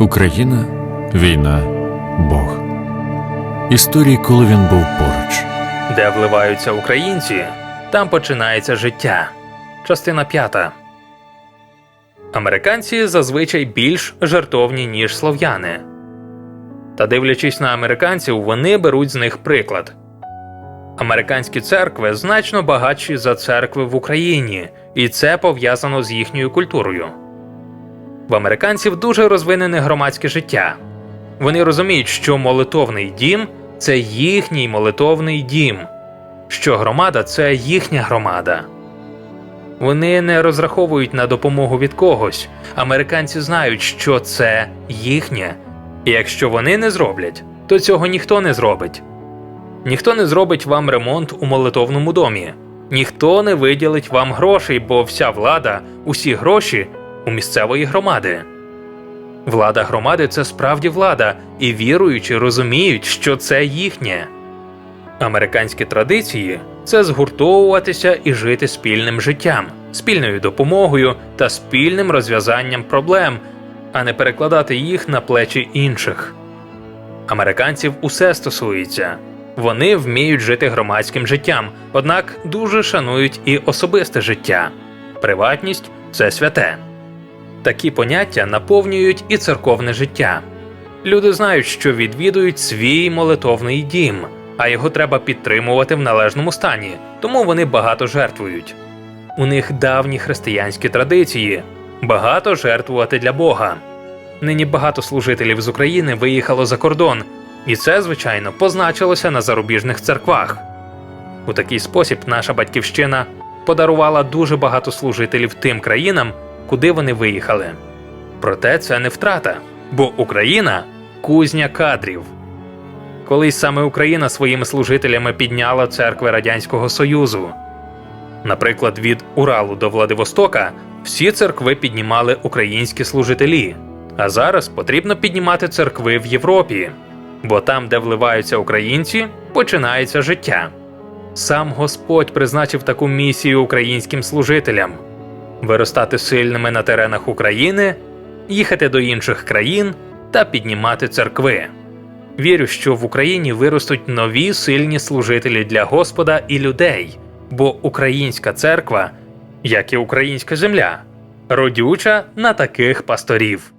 Україна, війна, Бог. Історії, коли він був поруч. Де вливаються українці, там починається життя. Частина п'ята. Американці зазвичай більш жертовні, ніж слов'яни. Та дивлячись на американців, вони беруть з них приклад. Американські церкви значно багатші за церкви в Україні, і це пов'язано з їхньою культурою. В американців дуже розвинене громадське життя. Вони розуміють, що молитовний дім це їхній молитовний дім, що громада це їхня громада. Вони не розраховують на допомогу від когось. Американці знають, що це їхнє. І якщо вони не зроблять, то цього ніхто не зробить. Ніхто не зробить вам ремонт у молитовному домі, ніхто не виділить вам грошей, бо вся влада, усі гроші у місцевої громади. Влада громади це справді влада, і віруючі розуміють, що це їхнє. Американські традиції це згуртовуватися і жити спільним життям, спільною допомогою та спільним розв'язанням проблем, а не перекладати їх на плечі інших. Американців усе стосується. Вони вміють жити громадським життям, однак дуже шанують і особисте життя. Приватність це святе. Такі поняття наповнюють і церковне життя. Люди знають, що відвідують свій молитовний дім, а його треба підтримувати в належному стані, тому вони багато жертвують. У них давні християнські традиції багато жертвувати для Бога. Нині багато служителів з України виїхало за кордон, і це, звичайно, позначилося на зарубіжних церквах. У такий спосіб наша батьківщина подарувала дуже багато служителів тим країнам, куди вони виїхали. Проте це не втрата, бо Україна кузня кадрів. Колись саме Україна своїми служителями підняла церкви Радянського Союзу. Наприклад, від Уралу до Владивостока всі церкви піднімали українські служителі, а зараз потрібно піднімати церкви в Європі, бо там, де вливаються українці, починається життя. Сам Господь призначив таку місію українським служителям виростати сильними на теренах України, їхати до інших країн та піднімати церкви. Вірю, що в Україні виростуть нові сильні служителі для Господа і людей, бо українська церква, як і українська земля, родюча на таких пасторів.